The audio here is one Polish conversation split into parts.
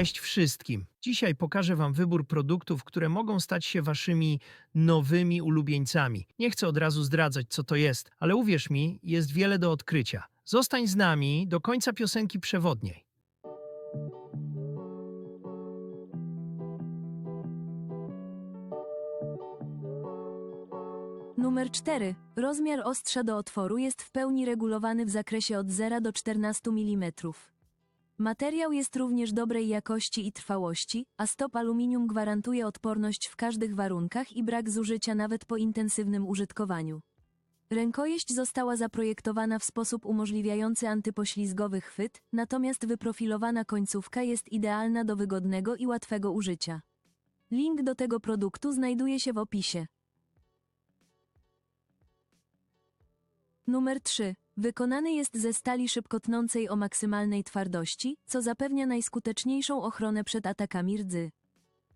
Cześć wszystkim. Dzisiaj pokażę Wam wybór produktów, które mogą stać się Waszymi nowymi ulubieńcami. Nie chcę od razu zdradzać, co to jest, ale uwierz mi, jest wiele do odkrycia. Zostań z nami do końca piosenki przewodniej. Numer 4. Rozmiar ostrza do otworu jest w pełni regulowany w zakresie od 0 do 14 mm. Materiał jest również dobrej jakości i trwałości, a stop aluminium gwarantuje odporność w każdych warunkach i brak zużycia nawet po intensywnym użytkowaniu. Rękojeść została zaprojektowana w sposób umożliwiający antypoślizgowy chwyt, natomiast wyprofilowana końcówka jest idealna do wygodnego i łatwego użycia. Link do tego produktu znajduje się w opisie. Numer 3. Wykonany jest ze stali szybkotnącej o maksymalnej twardości, co zapewnia najskuteczniejszą ochronę przed atakami rdzy.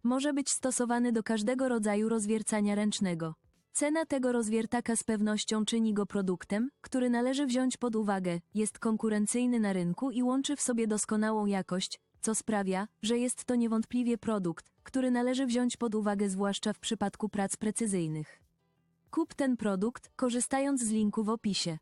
Może być stosowany do każdego rodzaju rozwiercania ręcznego. Cena tego rozwiertaka z pewnością czyni go produktem, który należy wziąć pod uwagę, jest konkurencyjny na rynku i łączy w sobie doskonałą jakość, co sprawia, że jest to niewątpliwie produkt, który należy wziąć pod uwagę zwłaszcza w przypadku prac precyzyjnych. Kup ten produkt, korzystając z linku w opisie.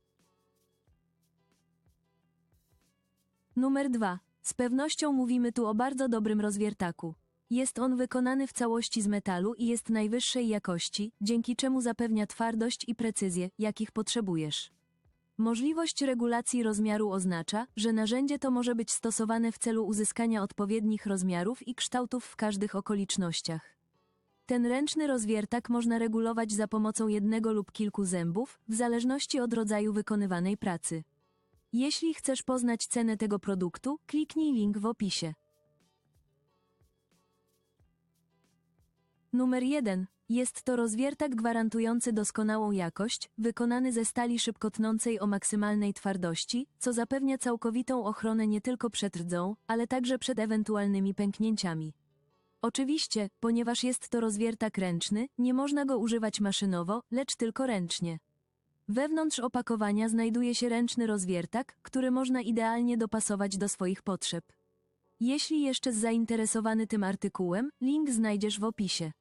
Numer 2. Z pewnością mówimy tu o bardzo dobrym rozwiertaku. Jest on wykonany w całości z metalu i jest najwyższej jakości, dzięki czemu zapewnia twardość i precyzję, jakich potrzebujesz. Możliwość regulacji rozmiaru oznacza, że narzędzie to może być stosowane w celu uzyskania odpowiednich rozmiarów i kształtów w każdych okolicznościach. Ten ręczny rozwiertak można regulować za pomocą jednego lub kilku zębów, w zależności od rodzaju wykonywanej pracy. Jeśli chcesz poznać cenę tego produktu, kliknij link w opisie. Numer 1. Jest to rozwiertak gwarantujący doskonałą jakość, wykonany ze stali szybkotnącej o maksymalnej twardości, co zapewnia całkowitą ochronę nie tylko przed rdzą, ale także przed ewentualnymi pęknięciami. Oczywiście, ponieważ jest to rozwiertak ręczny, nie można go używać maszynowo, lecz tylko ręcznie. Wewnątrz opakowania znajduje się ręczny rozwiertak, który można idealnie dopasować do swoich potrzeb. Jeśli jeszcze zainteresowany tym artykułem, link znajdziesz w opisie.